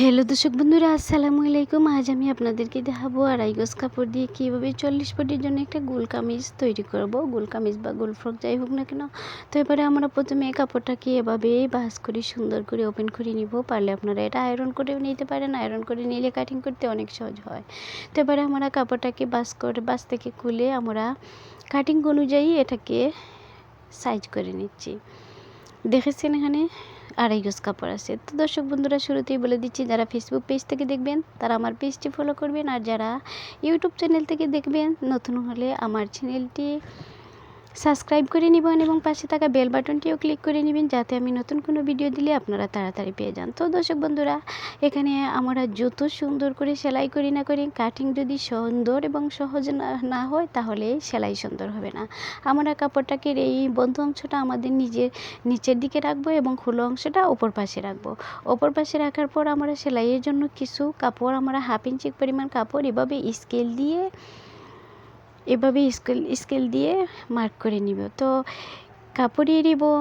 Hello দর্শক বন্ধুরা, আসসালামু আলাইকুম। আজ আমি আপনাদেরকে দেখাবো আড়াই গজ কাপড় দিয়ে কীভাবে চল্লিশ ফুটের জন্য একটা গোল কামিজ তৈরি করব। গোল কামিজ বা গোল ফ্রক যাই হোক না কেন। তো এবারে আমরা প্রথমে কাপড়টাকে এভাবে বাস করে সুন্দর করে ওপেন করে নিব। পারলে আপনারা এটা আয়রন করেও নিতে পারেন। আয়রন করে নিলে কাটিং করতে অনেক সহজ হয়। তো এবারে আমরা কাপড়টাকে বাস করে, বাস থেকে খুলে আমরা কাটিং অনুযায়ী এটাকে সাইজ করে নিচ্ছি। দেখেছেন এখানে? আড়াই গজ কাপড় আছে। তো দর্শক বন্ধুরা, শুরুতেই বলে দিচ্ছি, যারা ফেসবুক পেজ থেকে দেখবেন, তারা আমার পেজটি ফলো করবেন। আর যারা ইউটিউব চ্যানেল থেকে দেখবেন, নতুন হলে আমার চ্যানেলটি সাবস্ক্রাইব করে নেবেন এবং পাশে থাকা বেল বাটনটিও ক্লিক করে নেবেন যাতে আমি নতুন কোনো ভিডিও দিলে আপনারা তাড়াতাড়ি পেয়ে যান। তো দর্শক বন্ধুরা, এখানে আমরা যত সুন্দর করে সেলাই করি না করি, কাটিং যদি সুন্দর এবং সহজ না হয় তাহলে সেলাই সুন্দর হবে না। আমরা কাপড়টাকে এই বন্ধ অংশটা আমাদের নিজের নিচের দিকে রাখব এবং খোলো অংশটা ওপর পাশে রাখব। ওপর পাশে রাখার পর আমরা সেলাইয়ের জন্য কিছু কাপড়, আমরা হাফ ইঞ্চি পরিমাণ কাপড় এভাবে স্কেল দিয়ে এভাবে স্কেল স্কেল দিয়ে মার্ক করে নিব। তো কাপড়ের এবং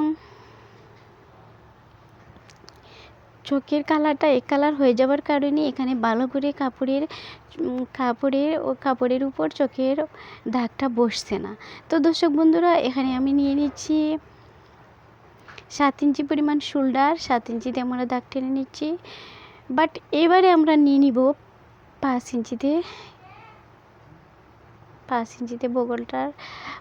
চোখের কালারটা এক কালার হয়ে যাওয়ার কারণে এখানে ভালো করে কাপড়ের কাপড়ের ও কাপড়ের উপর চোখের দাগটা বসছে না। তো দর্শক বন্ধুরা, এখানে আমি নিয়ে নিচ্ছি সাত ইঞ্চি পরিমাণ শোল্ডার সাত ইঞ্চিতে আমরা দাগ টেনে নিচ্ছি। বাট এবারে আমরা নিয়ে নিব পাঁচ ইঞ্চিতে পাঁচ ইঞ্চিতে বগলটার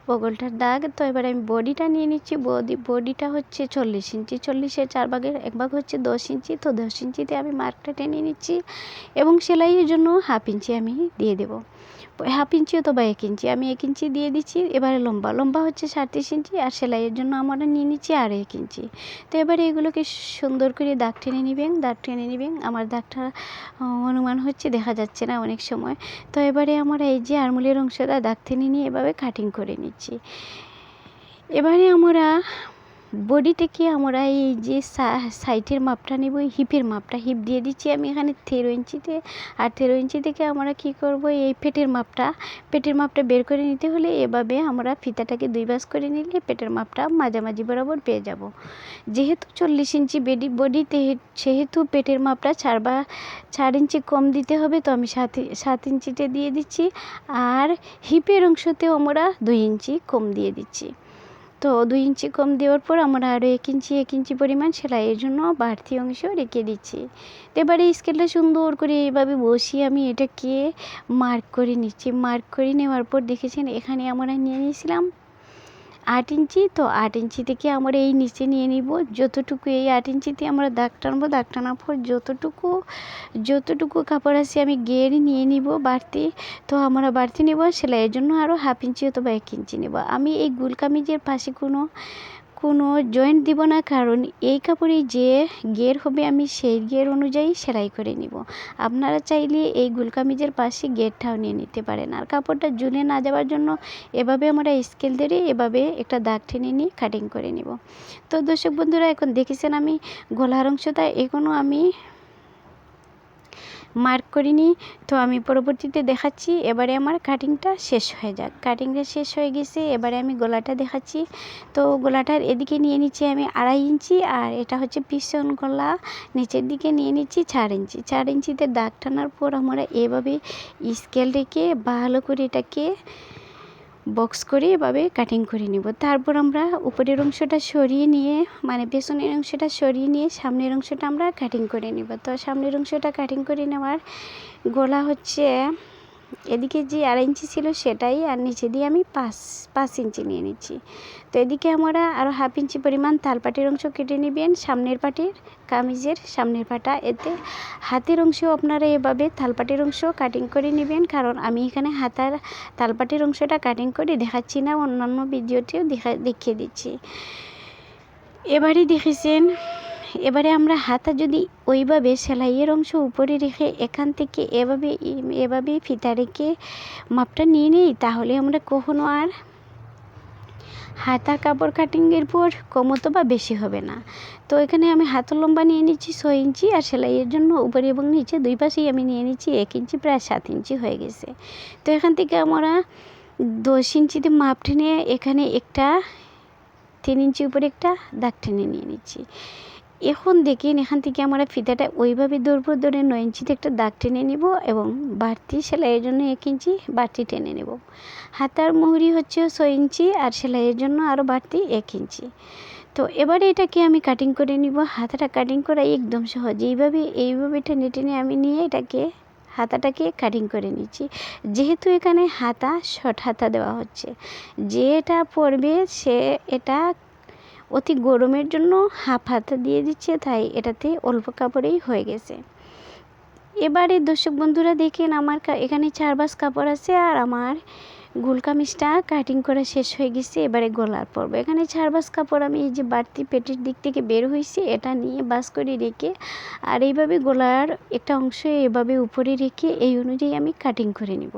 বগলটার দাগ। তো এবার আমি বডিটা নিয়ে নিচ্ছি। বডি, বডিটা হচ্ছে চল্লিশ ইঞ্চি। চল্লিশের চার ভাগের এক ভাগ হচ্ছে দশ ইঞ্চি। তো দশ ইঞ্চিতে আমি মার্কটা টেনে নিচ্ছি এবং সেলাইয়ের জন্য হাফ ইঞ্চি আমি দিয়ে দেবো। হাফ ইঞ্চি অথবা এক ইঞ্চি। আমি এক ইঞ্চি দিয়ে দিচ্ছি। এবারে লম্বা। লম্বা হচ্ছে সাঁত্রিশ ইঞ্চি আর সেলাইয়ের জন্য আমরা নিয়ে নিচ্ছি আর এক ইঞ্চি। তো এবারে এগুলোকে সুন্দর করে দাগ টেনে নেবেন, দাগ টেনে নেবেন। আমার দাগটা অনুমান হচ্ছে, দেখা যাচ্ছে না অনেক সময়। তো এবারে আমার এই যে আরমুলের অংশটা দাগ টেনে নিয়ে এভাবে কাটিং করে নিচ্ছি। এবারে আমরা বডি থেকে আমরা এই যে সাইটের মাপটা নেব হিপের মাপটা হিপ দিয়ে দিচ্ছি আমি এখানে তেরো ইঞ্চিতে। আর তেরো ইঞ্চি থেকে আমরা কি করব, এই পেটের মাপটা পেটের মাপটা বের করে নিতে হলে এভাবে আমরা ফিতাটাকে দুই বাস করে নিলে পেটের মাপটা মাঝামাঝি বরাবর পেয়ে যাব। যেহেতু চল্লিশ ইঞ্চি বেডি বডিতে সেহেতু পেটের মাপটা চার বা, চার ইঞ্চি কম দিতে হবে, তো আমি সাত সাত ইঞ্চিতে দিয়ে দিচ্ছি। আর হিপের অংশতেও আমরা দুই ইঞ্চি কম দিয়ে দিচ্ছি। তো দুই ইঞ্চি কম দেওয়ার পর আমরা আরও এক ইঞ্চি এক ইঞ্চি পরিমাণ সেলাইয়ের জন্য বাড়তি অংশ রেখে দিচ্ছি। তো এবারে স্কেলটা সুন্দর করে এইভাবে বসিয়ে আমি এটাকে মার্ক করে নিচ্ছি। মার্ক করে নেওয়ার পর দেখেছেন এখানে আমরা নিয়ে নিয়েছিলাম আট ইঞ্চি, তো আট ইঞ্চি থেকে আমরা এই নিচে নিয়ে নিব। যতটুকু এই আট ইঞ্চিতে আমরা দাগ টানবো, দাগ টানার পর যতটুকু যতটুকু কাপড় আছে আমি গের নিয়ে নিব বাড়তি। তো আমরা বাড়তি নেব, সেলাইয়ের জন্য আরও হাফ ইঞ্চি অথবা এক ইঞ্চি নেব। আমি এই গুল কামিজের পাশে কোনো কোনো জয়েন্ট দিব না, কারণ এই কাপড়ে যে গের হবে আমি সেই গের অনুযায়ী সেলাই করে নিব। আপনারা চাইলে এই গুলকামিজের পাশে গেরটাও নিয়ে নিতে পারেন। আর কাপড়টা জুলে না যাওয়ার জন্য এভাবে আমরা স্কেল ধরে এভাবে একটা দাগ টেনে নিয়ে কাটিং করে নিব। তো দর্শক বন্ধুরা, এখন দেখেছেন আমি গলার অংশটা, এখনও আমি মার্ক করিনি। তো আমি পরবর্তীতে দেখাচ্ছি, এবারে আমার কাটিংটা শেষ হয়ে যাক। কাটিংটা শেষ হয়ে গেছে, এবারে আমি গলাটা দেখাচ্ছি। তো গলাটার এদিকে নিয়ে নিচ্ছি আমি আড়াই ইঞ্চি, আর এটা হচ্ছে পিছন গলা, নিচের দিকে নিয়ে নিচ্ছি চার ইঞ্চি। চার ইঞ্চিতে দাগ টানার পর আমরা এভাবে স্কেল রেখে ভালো করে এটাকে বক্স করে এভাবে কাটিং করে নিব। তারপর আমরা উপরের অংশটা সরিয়ে নিয়ে মানে পেছনের অংশটা সরিয়ে নিয়ে সামনের অংশটা আমরা কাটিং করে নিব। তো সামনের অংশটা কাটিং করে নেওয়ার গলা হচ্ছে এদিকে যে আড়াই ইঞ্চি ছিল সেটাই আর নিচে দিয়ে আমি পাঁচ পাঁচ ইঞ্চি নিয়ে নিচ্ছি। তো এদিকে আমরা আরও হাফ ইঞ্চি পরিমাণ তালপাটির অংশ কেটে নেবেন, সামনের পাটির কামিজের সামনের পাটা। এতে হাতের অংশ আপনারা এভাবে তালপাটির অংশ কাটিং করে নেবেন, কারণ আমি এখানে হাতার তালপাটির অংশটা কাটিং করে দেখাচ্ছি না, অন্যান্য ভিডিওটিও দেখা, দেখিয়ে দিচ্ছি। এবারই দেখেছেন এবারে আমরা হাতা যদি ওইভাবে সেলাইয়ের অংশ উপরে রেখে এখান থেকে এভাবে এভাবে ফিতা রেখে মাপটা নিয়ে নিই, তাহলে আমরা কখনো আর হাতার কাপড় কাটিংয়ের পর কমতো বা বেশি হবে না। তো এখানে আমি হাতের লম্বা নিয়ে নিচ্ছি ছয় ইঞ্চি আর সেলাইয়ের জন্য উপরে এবং নিচে দুই পাশেই আমি নিয়ে নিচ্ছি এক ইঞ্চি, প্রায় সাত ইঞ্চি হয়ে গেছে। তো এখান থেকে আমরা দশ ইঞ্চিতে মাপ টেনে এখানে একটা, তিন ইঞ্চি উপরে একটা দাগ টেনে নিয়ে নিচ্ছি। এখন দেখেন, এখান থেকে আমরা ফিতাটা ওইভাবে ধরবো, ধরে নয় ইঞ্চিতে একটা দাগ টেনে নিব এবং বাড়তি সেলাইয়ের জন্য এক ইঞ্চি বাড়তি টেনে নেব। হাতার মুহুরি হচ্ছে ছয় ইঞ্চি আর সেলাইয়ের জন্য আরও বাড়তি এক ইঞ্চি তো এবারে এটাকে আমি কাটিং করে নিব। হাতাটা কাটিং করা একদম সহজ। এইভাবে এইভাবে টেনে টেনে আমি নিয়ে এটাকে, হাতাটাকে কাটিং করে নিচ্ছি। যেহেতু এখানে হাতা শর্ট হাতা দেওয়া হচ্ছে। যে এটা পরবে সে, এটা অতি গরমের জন্য হাফ হাতা দিয়ে দিচ্ছে, তাই এটাতে অল্প কাপড়েই হয়ে গেছে। এবারে দর্শক বন্ধুরা দেখেন আমার এখানে চার বাস কাপড় আছে আর আমার গোল কামিজটা কাটিং করা শেষ হয়ে গেছে, এবারে গলার পরব। এখানে চার বাস কাপড় আমি এই যে বাড়তি পেটের দিক থেকে বের হয়েছি, এটা নিয়ে বাস করে রেখে আর এইভাবে গলার একটা অংশ এভাবে উপরে রেখে এই অনুযায়ী আমি কাটিং করে নিব।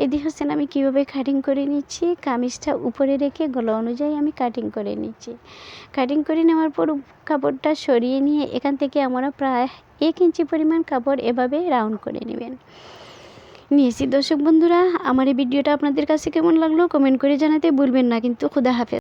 এই হচ্ছেন আমি কীভাবে কাটিং করে নিচ্ছি? কামিজটা উপরে রেখে গলা অনুযায়ী আমি কাটিং করে নিচ্ছি। কাটিং করে নেওয়ার পর কাপড়টা সরিয়ে নিয়ে এখান থেকে আমরা প্রায় এক ইঞ্চি পরিমাণ কাপড় এভাবে রাউন্ড করে নেবেন। নিয়েছি দর্শক বন্ধুরা, আমার এই ভিডিওটা আপনাদের কাছে কেমন লাগল কমেন্ট করে জানাতে ভুলবেন না। কিন্তু খুদা হাফেজ।